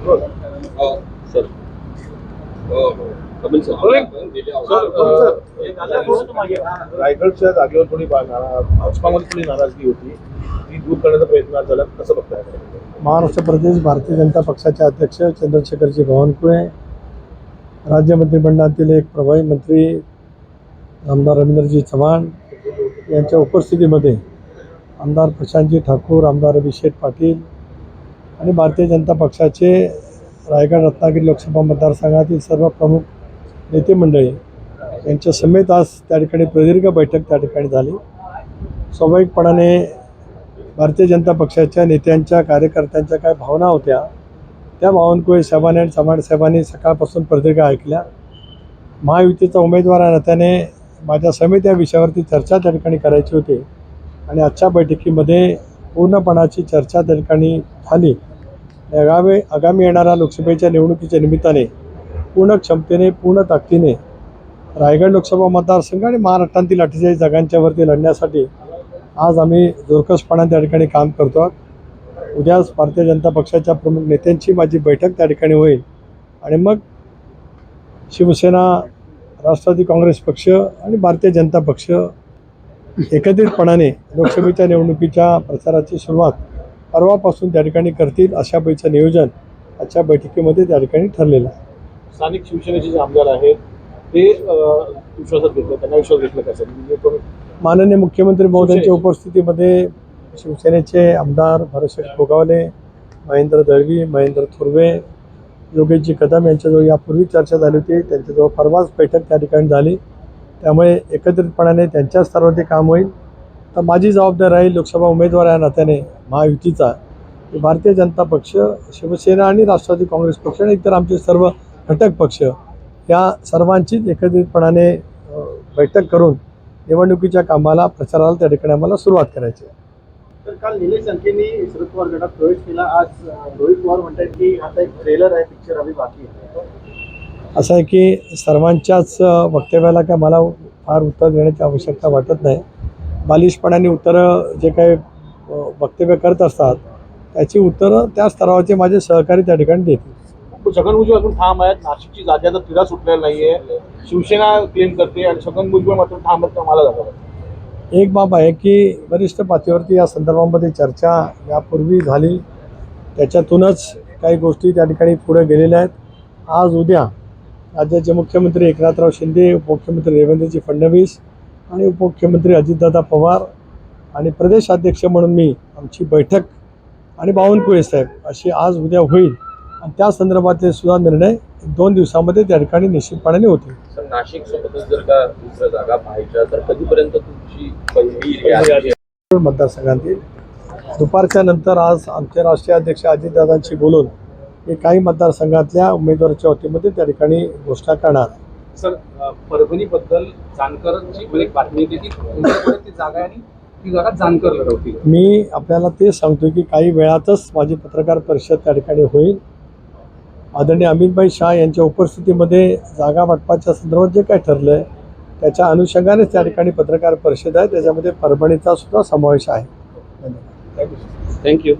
Sir. Kapil sir रायगडच्या जागेवर नारा- भाजपामध्ये थोडी नाराजगी होती ती दूर करण्याचा प्रयत्न झाला कसं बघताय? महाराष्ट्र प्रदेश भारतीय जनता पक्षाचे अध्यक्ष चंद्रशेखरजी बावनकुळे राज्य मंत्रिमंडळातील एक प्रभावी मंत्री आमदार रवींद्रजी चव्हाण यांच्या उपस्थितीमध्ये आमदार प्रशांतजी ठाकूर आमदार अभिषेक पाटील आणि भारतीय जनता पक्षाचे रायगड रत्नागिरी लोकसभा मतदारसंघातील सर्व प्रमुख नेते मंडळी यांच्या समेत आज त्या ठिकाणी प्रदीर्घ बैठक त्या ठिकाणी झाली. स्वाभाविकपणाने भारतीय जनता पक्षाच्या नेत्यांच्या कार्यकर्त्यांच्या काय भावना होत्या त्या बावनकुळे साहेबांनी आणि चव्हाण साहेबांनी सकाळपासून प्रदीर्घ ऐकल्या. महायुतीचा उमेदवार या नात्याने माझ्या समेत या विषयावरती चर्चा त्या ठिकाणी करायची होती. आणि आजच्या बैठकीमध्ये पूर्णपणाची चर्चा त्या ठिकाणी झाली. आगामी आगामी येणाऱ्या लोकसभेच्या निवडणुकीच्या निमित्ताने पूर्ण क्षमतेने पूर्ण ताकदीने रायगड लोकसभा मतदारसंघ आणि महाराष्ट्रातील अठ्ठेचाळीस जागांच्यावरती लढण्यासाठी आज आम्ही जोरकसपणाने त्या ठिकाणी काम करतो आहोत. उद्याच भारतीय जनता पक्षाच्या प्रमुख नेत्यांची माझी बैठक त्या ठिकाणी होईल. आणि मग शिवसेना राष्ट्रवादी काँग्रेस पक्ष आणि भारतीय जनता पक्ष एकत्रितपणाने लोकसभेच्या निवडणुकीच्या प्रचाराची सुरुवात परवापासून त्या ठिकाणी करतील अशा पैचं नियोजन आजच्या बैठकीमध्ये त्या ठिकाणी ठरलेलं आहे. स्थानिक शिवसेनेचे जे आमदार आहेत ते विश्वासात घेतलं त्यांना विश्वास घेतलं कसं म्हणजे माननीय मुख्यमंत्री महोदयांच्या. उपस्थितीमध्ये शिवसेनेचे आमदार भरतशेठ गोगावले महेंद्र दळवी महेंद्र थुर्वे योगेशजी कदम यांच्याजवळ यापूर्वी चर्चा झाली होती. त्यांच्याजवळ परवाच बैठक त्या ठिकाणी झाली. त्यामुळे एकत्रितपणाने त्यांच्या स्तरावरती काम होईल. तर माझी जबाबदारी राहील लोकसभा उमेदवार या नात्याने. महायुतीचा भारतीय जनता पक्ष शिवसेना आणि राष्ट्रवादी काँग्रेस पक्ष आणि इतर आमचे सर्व घटक पक्ष या सर्वांचीच एकत्रितपणाने बैठक करून निवडणुकीच्या कामाला प्रचाराला त्या ठिकाणी आम्हाला सुरुवात करायची आहे. तर काल निलेश संख्येनी शरद पवार गटात प्रवेश केला. आज रोहित पवार म्हणतात की आता एक ट्रेलर आहे पिक्चर अभि बाकी असं आहे की सर्वांच्याच वक्तव्याला काय मला फार उत्तर देण्याची आवश्यकता वाटत नाही. बालिशपणाने उत्तरं जे काही वक्तव्य करत असतात त्याची उत्तरं त्या स्तरावरचे माझे सहकारी त्या ठिकाणी देतील. छगन भुजबळ अजून ठाम आहेत. नाशिकची जागेचा तिढा सुटलेला नाहीये. शिवसेना क्लेम करते आणि छगन भुजबळ मात्र ठाम आहेत मला जागा एक बाब आहे की वरिष्ठ पातळीवरती या संदर्भामध्ये चर्चा यापूर्वी झाली. त्याच्यातूनच काही गोष्टी त्या ठिकाणी पुढे गेलेल्या आहेत. आज उद्या राज्याचे मुख्यमंत्री एकनाथराव शिंदे उपमुख्यमंत्री देवेंद्रजी फडणवीस आणि उपमुख्यमंत्री अजितदादा पवार आणि प्रदेशाध्यक्ष म्हणून मी आमची बैठक आणि बावनकुळे साहेब अशी आज उद्या होईल आणि त्या संदर्भातले सुद्धा निर्णय दोन दिवसामध्ये त्या ठिकाणी निश्चितपणाने होतील सर नाशिक सोबतच जर का दुसऱ्या जागा पाहायच्या तर कधीपर्यंत तुमची पहिली यादी आहे? मतदारसंघातील दुपारच्या नंतर आज आमचे राष्ट्रीय अध्यक्ष अजितदादांशी बोलून मी काही मतदारसंघातल्या उमेदवाराच्या वतीमध्ये त्या ठिकाणी घोषणा करणार. सर परभणीबद्दल जानकरांची एक बातमी येते की जागा आणि जानकर लढवतील. मी आपल्याला ते सांगतो की काही वेळातच माझी पत्रकार परिषद त्या ठिकाणी होईल. आदरणीय अमितभाई शाह यांच्या उपस्थितीमध्ये जागा वाटपाच्या संदर्भात जे काय ठरलं आहे त्याच्या अनुषंगानेच त्या ठिकाणी पत्रकार परिषद आहे. त्याच्यामध्ये परभणीचा सुद्धा समावेश आहे. धन्यवाद. थँक्यू